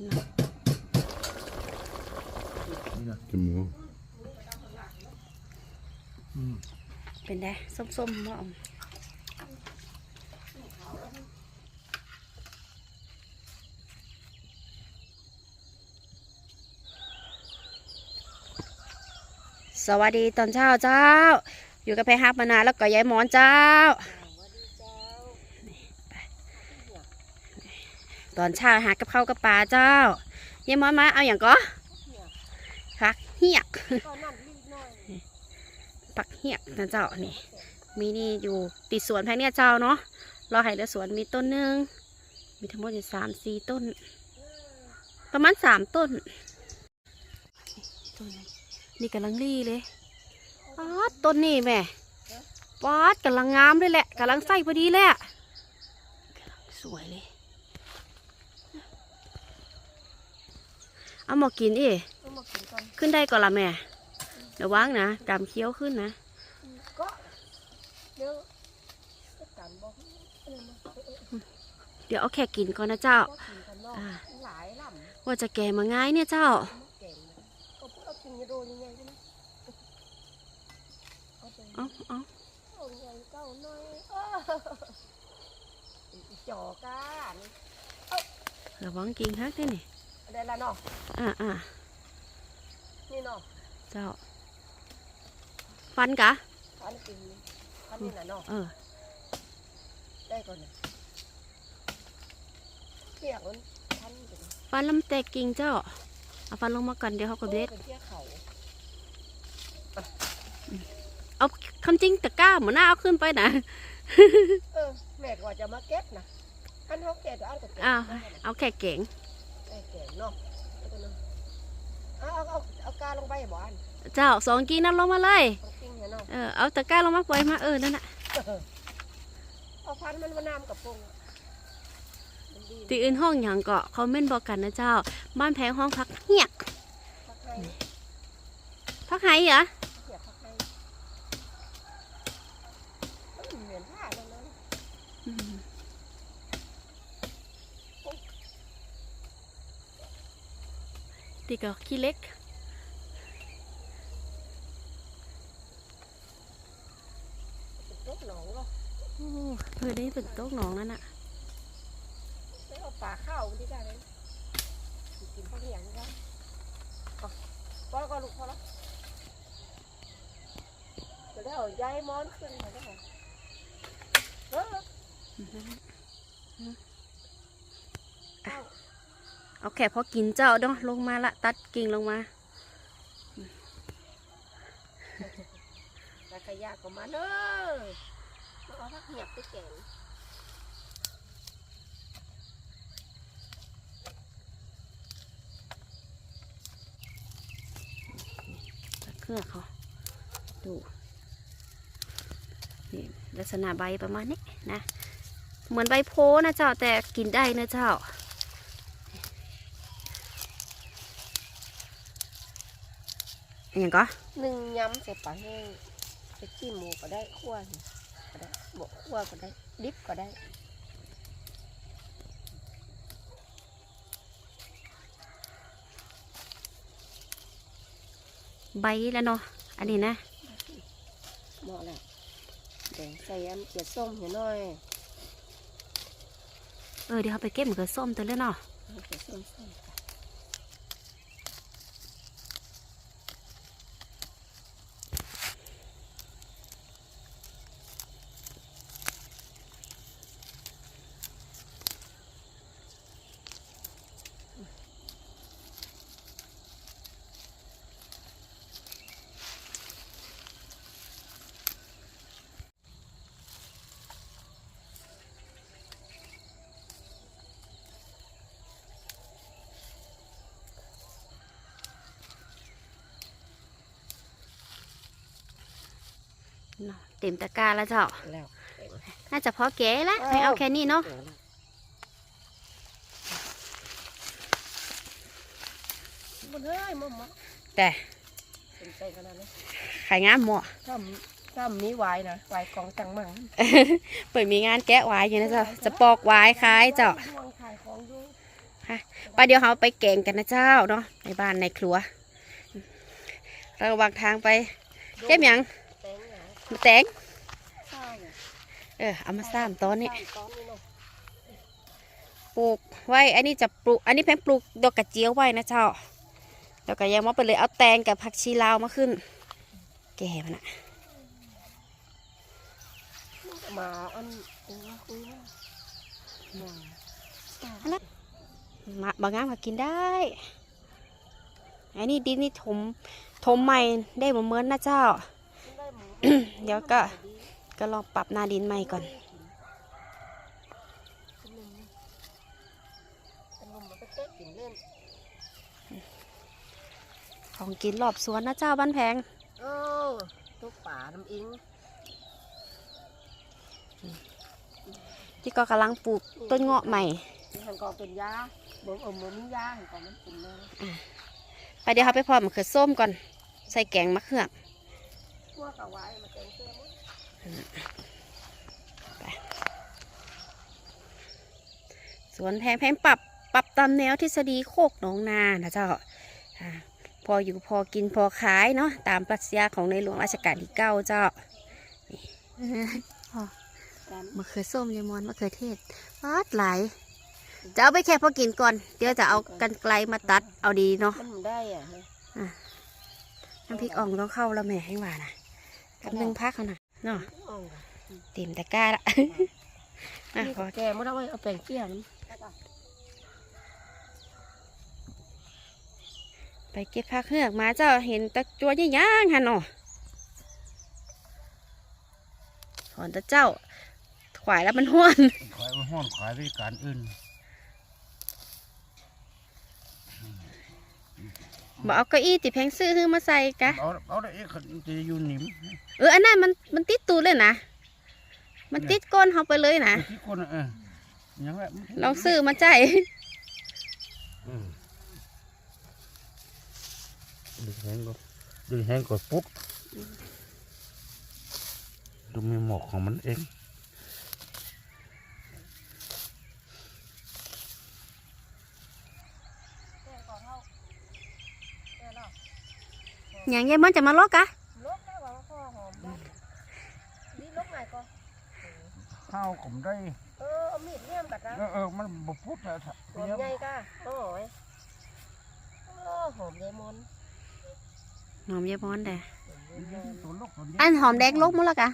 นี่นะจมูกอืมเป็นไงส้มๆบ่อมสวัสดีตอนเช้าเจ้า อยู่กับแพรฮับมานานแล้วก็ยายหมอนเจ้า ตอนเช้าหากับข้าวกับปลาเจ้ายายมอนมาเอาอย่างก็ผักเหียกผักเหียกนะเจ้านี่มีนี่อยู่ติดสวนแพงเนี่ยเจ้าเนาะรอให้เหลือสวนมีต้นหนึ่งมีทั้งหมดอยู่สามสี่ต้น ประมาณสามต้นต้นนี่กำลังรีเลยป๊าดต้นนี่แม่ป๊าดกำลังงามเลยแหละกำลังใส่พอดีเละสวยเลย เอามากินอีขึ้นได้ก่อนละแม่เดี๋ยววางนะกำเคี้ยวขึ้นนะก็เดี๋ยวจะกันบอกเดี๋ยวเอาแค่กินก่อนนะเจ้า ก็กินกันเนาะอ่า หลายลว่าจะแก่มาง่ายเนี่ยเจ้าำเก่งนะก็พวกเรากินยาโดนยังไงใช่ไหมเอาไปเอาเอาเอาใหญ่เก้าน้อยเอออีจอก้านี่ระวังกินฮักได้นี่ ได้ละเนาะอ่าอ่านี่เนาะเจ้า ฟันกะพันกินพันนี่น่ะเนาะเออ ได้ก่อนนะเที่ยงมันพันกินฟันลำแตกกิ่งเจ้าเอาฟันลงมาก่อนเดี๋ยวเขาก็เด็ดเป็นเที่ยเขาเอาคำจริงตะกร้าเหมือนหน้าเอาขึ้นไปนะเออแม่ก็ว่าจะมาเก็บนะพันเขาเก็บเอาแต่เก็บอ้าวได้นะเอาแค่เก่ง ไอ้แก่เนาะเอาเอาเอาเอากาลงไปบ่อันเจ้าสองกิ่งนั้นลงมาเลยเอากิ้งเนี่ยเนาะ เออเอาตะกร้าลงมาปล่อยมาเออนั่นน่ะเอาพันมันมาน้ำกับปงมันดีตีอื่นห้องอย่างเกาะเขาเม่นบอกกันนะเจ้า บ้านแพงห้องพักเหียกพักให้พักไหเหรอ เสียพักให้มันเหมือนผ้าแล้วนะ อืม ตีก็ขี้เล็กเป็นต้นหนองก็โอ้เพื่อได้เป็นโต๊ะหนองนั่นน่ะไม่เอาป่าข้าวที่ได้เลยกินข้าวเหนียวนี่ได้เอาพอแล้วก็ลูกพอแล้วจะได้เอาย้ายมอนขึ้นมาได้ไหมเออเอา เอาแค่พอกินเจ้าเนาะลงมาละตัดกิ่งลงมาแต่ขยะก็มาเนอะมาเอาพักเหนียบไปแกงตัดเครื่องเขาดูนี่ลักษณะใบประมาณนี้นะ เหมือนใบโพนะเจ้าแต่กินได้นะเจ้า อย่างก็หนึ่งยำใส่ปลาแห้งไปจิ้มหมูก็ได้คั่วก็ได้บกคั่วก็ได้ดิบก็ได้ใบแล้วเนาะ อันนี้นะเหมาะแหละแดงใส่อันเกลือส้มเห็นหน่อย เออเดี๋ยวเขาไปเก็บมันก็ส้มตัวแล้วเนาะเอาเกลือส้ม เนาะเต็มตะกร้าแล้วเจ้า แล้วน่าจะพอแก่ละให้เอาแค่นี้เนาะเกลือแล้วมันเฮ้ยมันมาแต่เป็นใจขนาดนี้ขายงามหมอถ้าถ้ามีวายนะวายของจังมังเปิดมีงานแกะไว้อยู่นะเจ้า จะปอกไว้ขายเจ้าวางขายของอยู่ไปเดี๋ยวเราไปแกงกันนะเจ้าเนาะในบ้านในครัว ระหว่างทางไปเก็บหยังแตงหยัง มาแตงใช่เออเอามาซ้ำตอนนี้ตอนนี้เนาะปลูกไว้อันนี้จะปลูก อันนี้แพงปลูกดอกกระเจียวไว้นะเจ้าแล้วก็ยังมาไปเลยเอาแตงกับผักชีลาวมาขึ้น แก่มันอะมาอันอันว่าคุยว่ามาบางงามก็กินได้อันนี้ดินนี่ถมถมใหม่ได้บ่เหมือนนะเจ้าได้หมู เดี๋ยวก็ก็ลองปรับหน้าดินใหม่ก่อนขนมขนมมันก็เต๊ะกินเล่นของกินรอบสวนนะเจ้าบ้านแพงเออทุกป่าน้ำอิง ที่ก็กำลังปลูกต้นเงาะใหม่ที่หันก็เป็นยาบ่เออบ่มียาหันก็มันเป็นเลยไปเดี๋ยวเขาไปพอมะเขือส้มก่อน ใส่แกงมะเขือ พวกเอาไว้มาแกงเสื้อมดสวนแพงแพงปรับปรับตามแนวทฤษฎีโคกหนองนานะเจ้าอ่าพออยู่พอกินพอขายเนาะตามปรัชญาของในหลวงราชการที่เก้าเจ้านี่อ๋อกันมะเขือส้มยายมอนมะเขือเทศปาดหลายจะเอาไปแค่พอกินก่อน เดี๋ยวจะเอากันไกลมาตัดเอาดีเนาะมันได้อะฮะน้ำพริกอ่องต้องเข้าแล้วแม่ให้หวานนะ กับหนึ่งพักเขานะเนาะอ๋อเต็มตะกร้าละอะนี่พอแกไม่ได้ไว้เอาแป้งเกี้ยน้ไปเก็บผักเหือกมาเจ้าเห็นตะจัวยี่ย่างๆฮะเนาะถอนตะเจ้าขวายแล้วมันห้วนขายว่าห้อนขายบริการอื่น บอกเอาเก้าอี้ติแพงซื้อฮื้อมาใส่กะ เอาเอาได้เอ๊ะเขาจะอยู่หนิมเอออันนั้นมันมันติดตูดเลยนะ มันติดก้นเขาไปเลยนะที่คนน่ะเออยังไงลองซื้อมาใจายดึงแห้งก็ดึงแห้งก็ปุ๊บดูมีหมอกของมันเองำแกก่อนเท่าแกเนาะ อย่างยายมันจะมาลอกกะลกได้ว่าข้อหอมได้นี่ลกไหนก็ข้าวผมได้ เออเอามีดเนี่ยมกัดนะเออเออมันบพุทธนะหอมใหญ่ก้าโอ้ยโอ้หอมเลมอนหอมยายมอนแต่ตัวลูกตัวนี้อันหอมแดงลกมั้งละกะ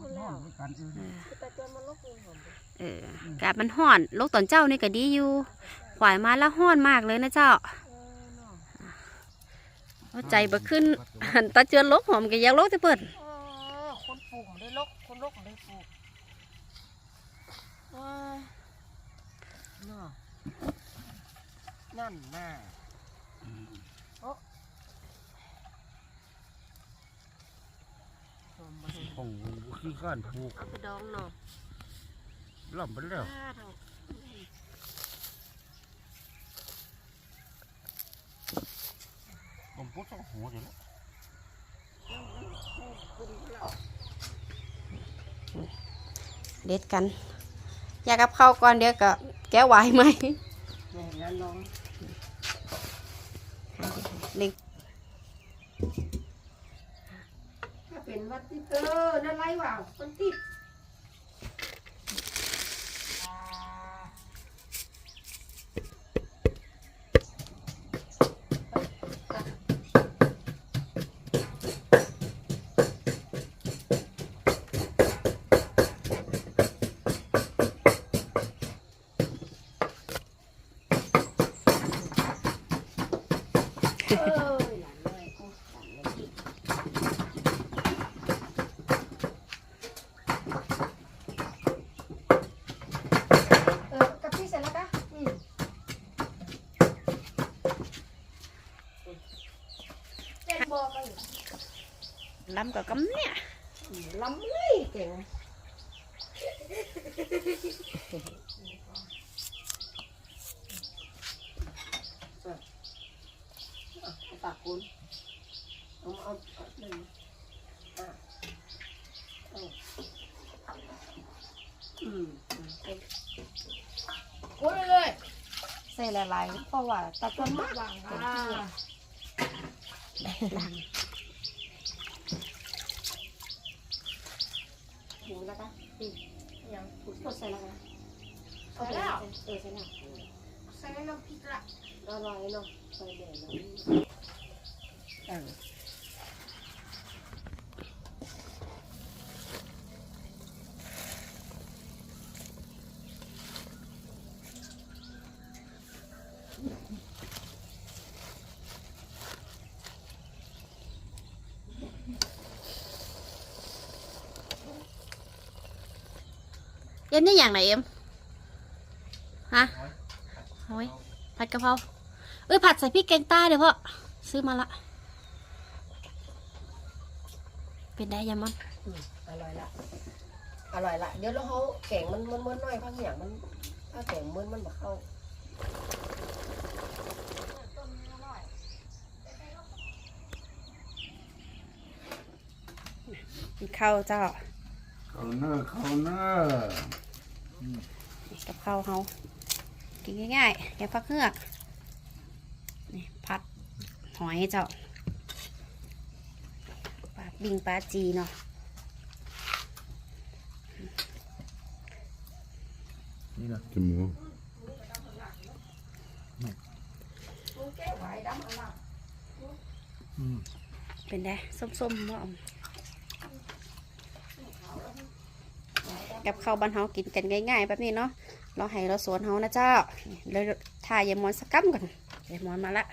มันห้อนบริการอื่นแต่เจอมันลกเองหอมเออกาดมันห้อนลกตอนเจ้านี่ก็ดีอยู่ขวายมาแล้วห้อนมากเลยนะเจ้าเออเนาะ เอาใจบ่ขึ้นหันตาเจือนลกหอมก็อยากลกแต่เปิดเออคนปลูกมันได้ลกคนลกมันได้ปลูกเออเนาะนั่นน่ะหอมมาให้ของขี้ข้านผูกเอาไปดองเนาะล่ำไปแล้วอ่าทาง ผมพุทธสองหัวเดี๋ยวแล้วเด็ดกัน อยากกับข้าวก่อนเดี๋ยวก็แก้วไหวไหมแม่แล้วลองเล็งถ้าเป็นวัดที่เออนั่นไรวะมันติด กับกำเนี่ยล้ำเลยเก่งเอาปากคุณเอาเอาเอาหนึ่งอะเอาอืมอืมเอาโอ้ยเลยใส่หลายๆเพราะว่าตะกอนมากวางเต็มค่ะ ที่อะล้าง หมู นะคะอืมยังกดใส่แล้วนะใส่แล้วเออใส่แล้วใส่น้ำพริกละอร่อยเนาะใส่แดงแล้ว เออเอ็มนี่อย่างไหนเอ็มฮะโอ้ยผัดกะเพราเอ้ยผัดใส่พริกแกงใต้เดี๋ยวพ่อซื้อมาละเป็นได้ยังมันอร่อยละอร่อยละเดี๋ยวเราเขาแกงมันมันมันน้อยพักอย่างมัน ถ้าแกงมันมันแบบเข้าข้าวเจ้าเขาเนอร์เขาเนอร์ กับข้าวเฮากินง่ายๆแกงฟักเฮือกนี่ผัดหอยเจ้าปลาบิงปลาจีเนาะนี่นะจมูกมันแก้ไหวดำอะไรอืมเป็นได้ส้มๆว่า กับข้าวบ้านเฮากินกันง่าย ๆ แบบนี้เนาะเราให้เราสวนเฮานะเจ้าเลยทายายมอนสักกัมก่อนยายมอนมาละ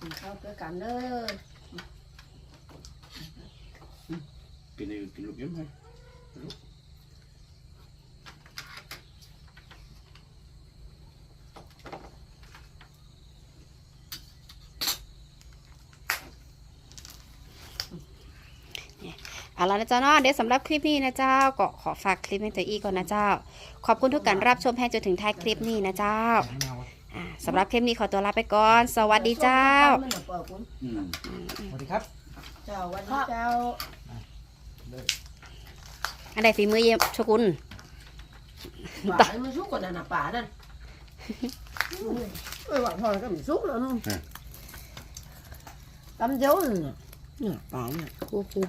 กินข้าวด้วยกันเด้อกินอะไรกินลูกยิ้มให้ เอาละนะเจ้าเนาะเดี๋ยวสำหรับคลิปนี้นะเจ้าก็ขอฝากคลิปให้ตัวอีก่อนนะเจ้า ขอบคุณทุกการรับชมแพงจนถึงท้ายคลิปนี้นะเจ้าอ่าสำหรับคลิปนี้ขอตัวลาไปก่อน สวัสดีเจ้ามันน่ะเปิดคุณอืมสวัสดีครับเจ้าวันนี้เจ้าอันใดฝีมือเยี่ยมชกุลป่ามันสุกกว่านั่นน่ะป่านั่นเอ้ยหวานพอก็มันสุกแล้วเนาะตำเดียวนี่เนี่ยป่าเนี่ยครูคุม